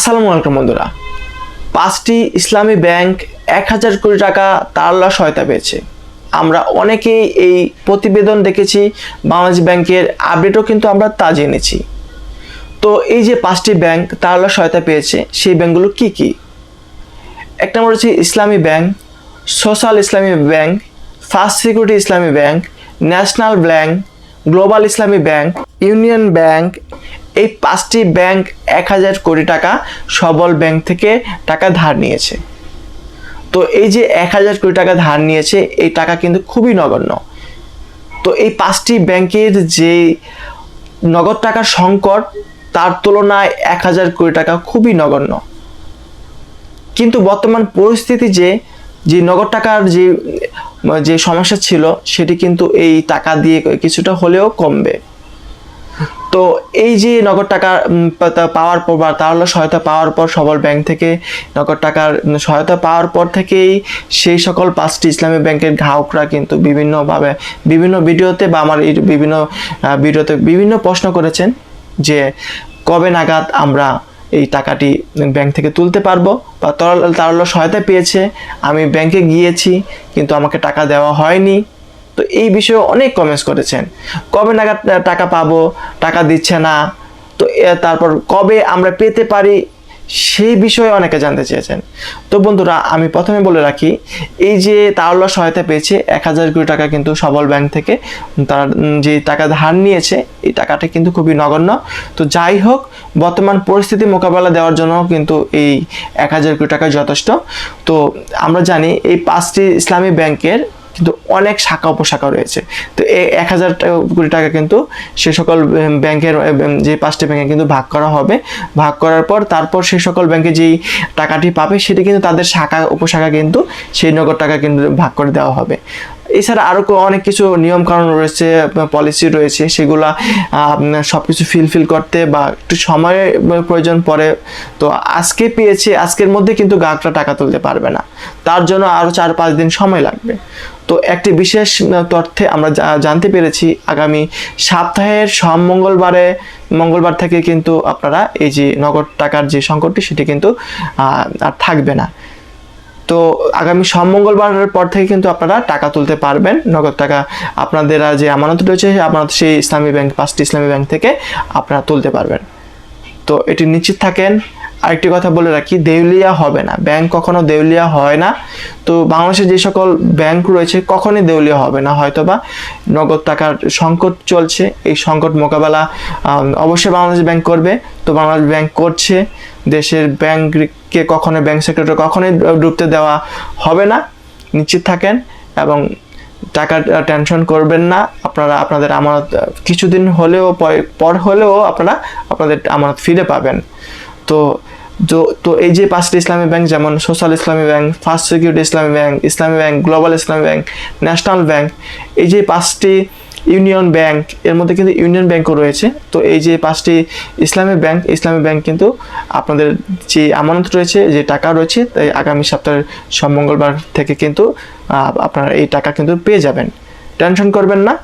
আসসালামু আলাইকুম বন্ধুরা। পাঁচটি ইসলামী ব্যাংক এক হাজার কোটি টাকা তারলা সহায়তা পেয়েছে। আমরা অনেকেই এই প্রতিবেদন দেখেছি, বাংলাদেশ ব্যাংকের আপডেটও কিন্তু আমরা তা জেনেছি। তো এই যে পাঁচটি ব্যাংক তারলা সহায়তা পেয়েছে, সেই ব্যাংকগুলো কি কি? এক নম্বর হচ্ছে Islami Bank, Social Islami Bank, First Security Islami Bank, National Bank, Global Islami Bank, Union Bank এই পাঁচটি ব্যাংক এক হাজার কোটি টাকা সবল ব্যাংক থেকে টাকা ধার নিয়েছে। তো এই যে এক হাজার কোটি টাকা ধার নিয়েছে, এই টাকা কিন্তু খুবই নগণ্য। তো এই পাঁচটি ব্যাংকের যে নগদ টাকার সংকট, তার তুলনায় এক হাজার কোটি টাকা খুবই নগণ্য। কিন্তু বর্তমান পরিস্থিতি যে যে নগদ টাকার যে যে সমস্যা ছিল, সেটি কিন্তু এই টাকা দিয়ে কিছুটা হলেও কমবে। তো এই যে নগদ টাকা পাওয়ার পর বা তাহলে সহায়তা পাওয়ার পর সবল ব্যাংক থেকে নগদ টাকার সহায়তা পাওয়ার পর থেকেই সেই সকল পাঁচটি ইসলামী ব্যাংকের গ্রাহকরা কিন্তু বিভিন্নভাবে, বিভিন্ন ভিডিওতে বা আমার বিভিন্ন ভিডিওতে বিভিন্ন প্রশ্ন করেছেন যে কবে নাগাদ আমরা এই টাকাটি ব্যাংক থেকে তুলতে পারব বা তরল তারল্য সহায়তা পেয়েছে। আমি ব্যাংকে গিয়েছি কিন্তু আমাকে টাকা দেওয়া হয়নি। তো এই বিষয়ে অনেক কমেন্টস করেছেন। কবে নাগাদ টাকা পাবো, টাকা দিচ্ছে না, তো তারপর কবে আমরা পেতে পারি, সেই বিষয়ে অনেকে জানতে চেয়েছেন। তো বন্ধুরা, আমি প্রথমে বলে রাখি, এই যে তারল্য সহায়তা পেয়েছে, এক হাজার কোটি টাকা কিন্তু সবল ব্যাংক থেকে তার যে টাকা ধার নিয়েছে, এই টাকাটা কিন্তু খুবই নগণ্য। তো যাই হোক, বর্তমান পরিস্থিতি মোকাবেলা দেওয়ার জন্য কিন্তু এই এক হাজার কোটি টাকা যথেষ্ট। তো আমরা জানি, এই পাঁচটি ইসলামী ব্যাংকের কিন্তু অনেক শাখা, উপশাখা রয়েছে। তো এই এক হাজার কোটি টাকা কিন্তু সে সকল ব্যাংকের যে পাঁচটি ব্যাংকে কিন্তু ভাগ করা হবে। ভাগ করার পর তারপর সে সকল ব্যাংকে যেই টাকাটি পাবে, সেটি কিন্তু তাদের শাখা, উপশাখা কিন্তু সেই নগদ টাকা কিন্তু ভাগ করে দেওয়া হবে। এছাড়া আরও অনেক কিছু নিয়ম কানুন রয়েছে পলিসি রয়েছে, সেগুলা সব কিছু ফিলফিল করতে বা একটু সময়ের প্রয়োজন পড়ে। তো আজকে পেয়েছে, আজকের মধ্যে কিন্তু গ্রাহকরা টাকা তুলতে পারবে না। তার জন্য আরও চার পাঁচ দিন সময় লাগবে। তো একটি বিশেষ তথ্যে আমরা জানতে পেরেছি, আগামী সপ্তাহের সব মঙ্গলবারে, মঙ্গলবার থেকে কিন্তু আপনারা এই যে নগদ টাকার যে সংকটটি, সেটি কিন্তু আর থাকবে না। তো আগামী সব মঙ্গলবারের পর থেকে কিন্তু আপনারা টাকা তুলতে পারবেন। নগদ টাকা আপনাদের যে আমানত রয়েছে আমানত সেই ইসলামী ব্যাংক, পাঁচটি ইসলামী ব্যাংক থেকে আপনারা তুলতে পারবেন। তো এটি নিশ্চিত থাকেন। আরেকটি কথা বলে রাখি, দেউলিয়া হবে না। ব্যাংক কখনো দেউলিয়া হয় না। তো বাংলাদেশে যে সকল ব্যাংক রয়েছে, কখনই দেউলিয়া হবে না। হয়তোবা নগদ টাকার সংকট চলছে, এই সংকট মোকাবেলা অবশ্যই বাংলাদেশ ব্যাংক করবে। তো বাংলাদেশ ব্যাংক করছে। দেশের ব্যাংককে কখনো, ব্যাংক সেক্টরে কখনোই ডুবতে দেওয়া হবে না। নিশ্চিত থাকেন এবং টাকার টেনশন করবেন না। আপনারা, আপনাদের আমানত, কিছুদিন হলেও পর হলেও আপনারা, আপনাদের আমানত ফিরে পাবেন। তো- তো এই যে পাঁচটি ইসলামী ব্যাংক, যেমন Social Islami Bank, First Security Islami Bank Islami Bank, Global Islami Bank, National Bank, এই যে পাঁচটি ইউনিয়ন ব্যাংক, এর মধ্যে কিন্তু ইউনিয়ন ব্যাংকও রয়েছে। তো এই যে পাঁচটি ইসলামী ব্যাংক ইসলামী ব্যাংক কিন্তু আপনাদের যে আমানত রয়েছে, যে টাকা রয়েছে, তাই আগামী সপ্তাহের মঙ্গলবার থেকে কিন্তু আপনারা এই টাকা কিন্তু পেয়ে যাবেন। টেনশন করবেন না।